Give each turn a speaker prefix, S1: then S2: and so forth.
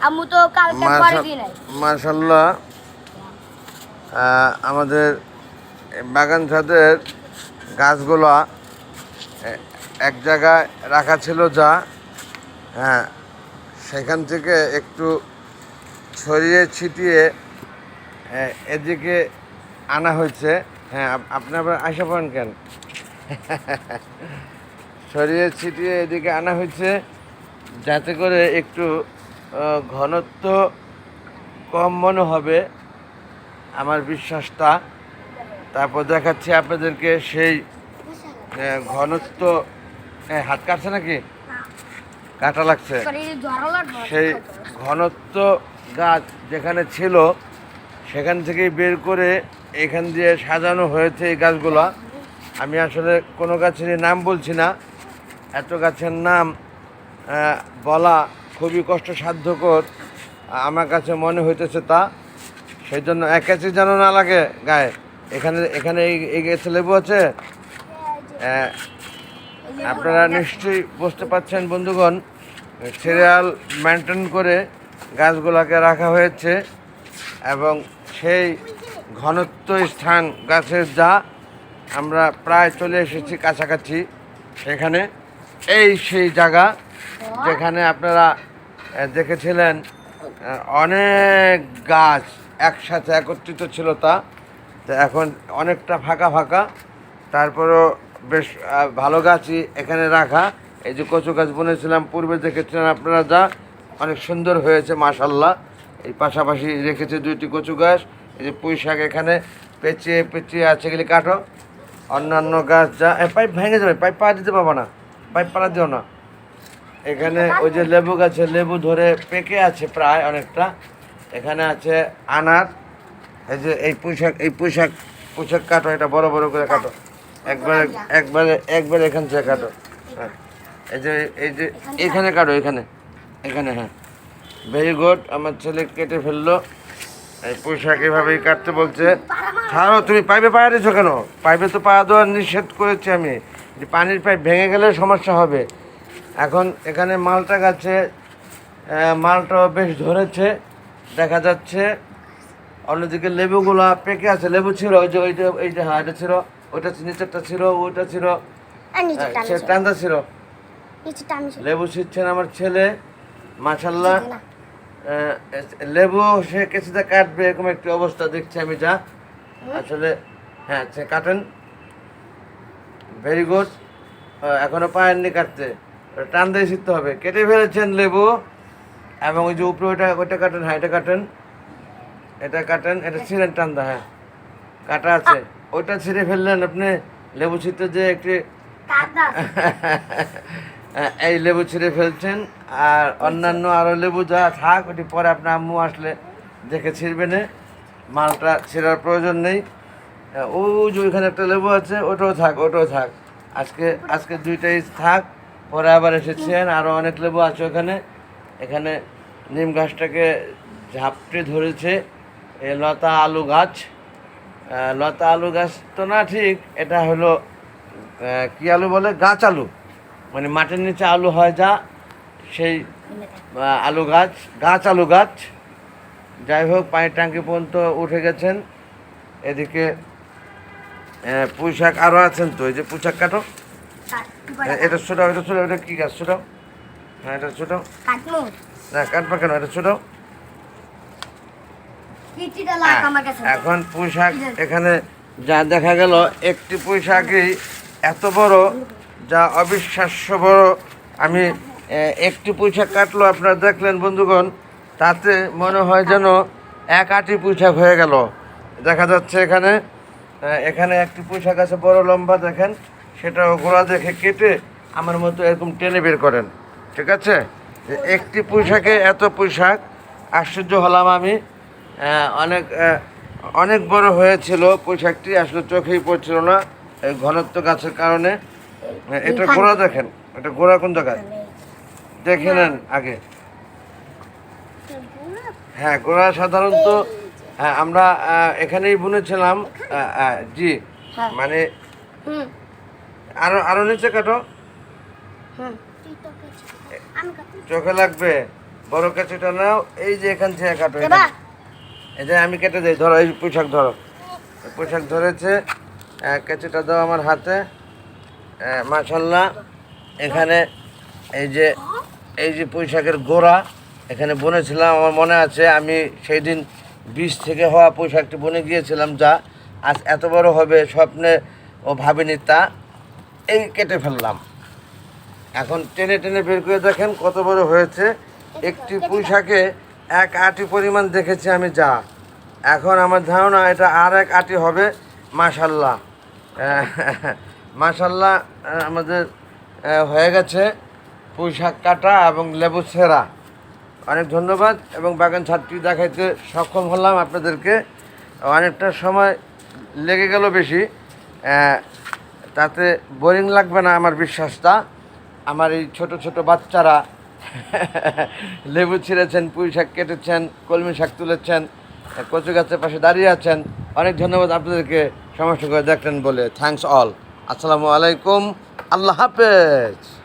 S1: আম্মু তো কালকে পরে নাই
S2: মার্শাল্লাহ আমাদের বাগান ছাদের গাছগুলো এক জায়গায় রাখা ছিল যা হ্যাঁ সেখান থেকে একটু ছড়িয়ে ছিটিয়ে এদিকে আনা হয়েছে। হ্যাঁ আপ- আপনি আবার আসা পারেন কেন? ছড়িয়ে ছিটিয়ে এদিকে আনা হয়েছে যাতে করে একটু ঘনত্ব কম মনে হবে আমার বিশ্বাসটা। তারপর দেখাচ্ছি আপনাদেরকে সেই ঘনত্ব হাত কাটছে নাকি? কাটা লাগছে। সেই ঘনত্ব গাছ যেখানে ছিল সেখান থেকে বের করে এখান দিয়ে সাজানো হয়েছে এই গাছগুলো। আমি আসলে কোনো গাছের নাম বলছি না। এত গাছের নাম বলা খুবই কষ্টসাধ্যকর। আমার কাছে মনে হইতেছে তা। সেই জন্য এক কাছে যেন না লাগে গায়ে। এখানে এখানে এই- গাছে লেবু আছে? আপনারা নিশ্চয়ই বুঝতে পারছেন বন্ধুগণ, সিরিয়াল মেনটেন করে গাছগুলোকে রাখা হয়েছে এবং সেই ঘনত্ব স্থান গাছের যা আমরা প্রায় চলে এসেছি কাছাকাছি। সেখানে এই সেই জায়গা যেখানে আপনারা দেখেছিলেন অনেক গাছ একসাথে একত্রিত ছিল তা। এখন অনেকটা ফাঁকা ফাঁকা। তারপরও বেশ ভালো গাছই এখানে রাখা। এই যে কচু গাছ বুনেছিলাম, পূর্বে দেখেছিলেন আপনারা যা। অনেক সুন্দর হয়েছে মাশাল্লাহ এই পাশাপাশি রেখেছে দুইটি কচু গাছ। এই যে পুঁই শাক এখানে পেঁচিয়ে পেঁচিয়ে আছে, এগুলি কাটো। অন্যান্য গাছ যা পাইপ ভেঙে যাবে, পাইপ পা দিতে পারব না। পাইপ পাড়া দিও না। এখানে ওই যে লেবু গাছে, লেবু ধরে পেকে আছে প্রায় অনেকটা। এখানে আছে আনার। এই যে এই পোশাক এই পোশাক পোশাক কাটো, এটা বড় বড় করে কাটো। একবারে একবারে একবারে এখান থেকে কাটো। হ্যাঁ। এই যে এই যে, এখানে কাটো, এখানে। এখানে হ্যাঁ। ভেরি গুড আমার ছেলে কেটে ফেলল। এই পোশাক এভাবেই কাটতে বলছে। ছাড়ো, তুমি পাইপে পায়ে দিয়েছ কেন? পাইপে তো পা দেওয়া নিষেধ করেছি আমি। যে পানির পাইপ ভেঙে গেলে সমস্যা হবে। এখন এখানে মালটা গাছে মালটাও বেশ ধরেছে। দেখা যাচ্ছে অন্যদিকে লেবুগুলো পেকে আছে। লেবু ছিল ওই যে ওইটা এইটা হ্যাঁ এটা ছিল ওইটা নিচেরটা ছিল ওইটা ছিল সে টান্দা ছিল। লেবু ছিটছেন আমার ছেলে মাশাল্লাহ লেবু সে কিছুটা কাটবে এরকম একটি অবস্থা দেখছি আমি যা। আসলে হ্যাঁ সে কাটেন। ভেরি গুড এখনও পায়েননি কাটতে। টান দিয়ে শিখতে হবে। কেটে ফেলেছেন লেবু এবং ওই যে উপরে ওইটা ওইটা কাটেন হ্যাঁ এটা কাটেন। এটা কাটেন, এটা ছিঁড়েন টান্দা হ্যাঁ। কাটা আছে। ওইটা ছিঁড়ে ফেললেন আপনি, লেবু ছিঁড়তে যে একটি এই লেবু ছিঁড়ে ফেলছেন। আর অন্যান্য আরও লেবু যা থাক, ওটি পরে আপনার আম্মু আসলে দেখে ছিঁড়বে না মালটা ছিঁড়ার প্রয়োজন নেই। ও যে ওইখানে একটা লেবু আছে, ওটাও থাক ওটাও থাক। আজকে আজকে দুইটাই থাক। পরে আবার এসেছেন আরও অনেক লেবু আছে ওখানে। এখানে নিম গাছটাকে ঝাপটে ধরেছে, এ লতা আলু গাছ। লতা আলু গাছ তো না ঠিক, এটা হলো কি আলু বলে? গাছ আলু। মানে মাটির নিচে আলু হয় যা, সেই আলু গাছ গাছ আলু গাছ। যাই হোক, পানির ট্যাঙ্কি পর্যন্ত উঠে গেছেন। এদিকে পুঁই আরও আছেন তো, এই যে পুঁই শাক কাটো। এটা কী গাছ? হ্যাঁ এটা না কাটবা কেন? এটা
S1: কাছে।
S2: এখন পুঁই শাক এখানে যা দেখা গেল একটি পুঁই শাকই এত বড় যা অবিশ্বাস্য বড়। আমি একটি পুঁই শাক কাটলো আপনারা দেখলেন বন্ধুগণ। তাতে মনে হয় যেন এক আটি পুঁই শাক হয়ে গেল। দেখা যাচ্ছে এখানে এখানে একটি পুঁই শাক আছে বড় লম্বা দেখেন। সেটাও গোড়া দেখে কেটে আমার মতো এরকম টেনে বের করেন। ঠিক আছে? একটি পুঁই শাকে এত পুঁই শাক আশ্চর্য হলাম আমি। অনেক অনেক বড় হয়েছিল পোশাকটি আসলে চোখেই পড়ছিল না এই ঘনত্ব গাছের কারণে। এটা গোড়া দেখেন এটা গোড়া কোন জায়গায়? দেখে নেন আগে। হ্যাঁ গোড়া সাধারণত হ্যাঁ আমরা এখানেই বুনেছিলাম জি
S1: হ্যাঁ।
S2: মানে আরও আরও নিচে কাটো।
S1: কাটু
S2: চোখে লাগবে। বড় কেঁচুটা নাও। এই যে এখান থেকে কাটো এই যে। আমি কেটে দিই ধরো এই পোশাক ধরো। পোশাক ধরেছে। কেঁচুটা দাও আমার হাতে। মাশাল্লাহ। এখানে এই যে এই যে পোশাকের গোড়া। এখানে বনেছিলাম আমার মনে আছে আমি সেই দিন বীজ থেকে হওয়া পোশাকটি বনে গিয়েছিলাম যা। আজ এত বড় হবে স্বপ্নে ও ভাবিনি তা। এই কেটে ফেললাম। এখন টেনে টেনে বের করে দেখেন কত বড় হয়েছে। একটি পুঁইশাকে এক আটি পরিমাণ দেখেছি আমি যা। এখন আমার ধারণা এটা আর এক আটি হবে। মাশাল্লাহ। মাশাল্লাহ আমাদের হয়ে গেছে পুঁইশাক কাটা এবং লেবু সেরা অনেক ধন্যবাদ এবং বাগান ছাদটি দেখাইতে সক্ষম হলাম আপনাদেরকে। অনেকটা সময় লেগে গেল বেশি। তাতে বোরিং লাগবে না আমার বিশ্বাসটা। আমার এই ছোট ছোট বাচ্চারা লেবু ছিঁড়েছেন, পুঁই শাক কেটেছেন, কলমি শাক তুলেছেন, কচু গাছের পাশে দাঁড়িয়ে আছেন। অনেক ধন্যবাদ আপনাদেরকে সমস্যা করে দেখলেন বলে। থ্যাংকস অল আসসালামু আলাইকুম। আল্লাহ হাফেজ।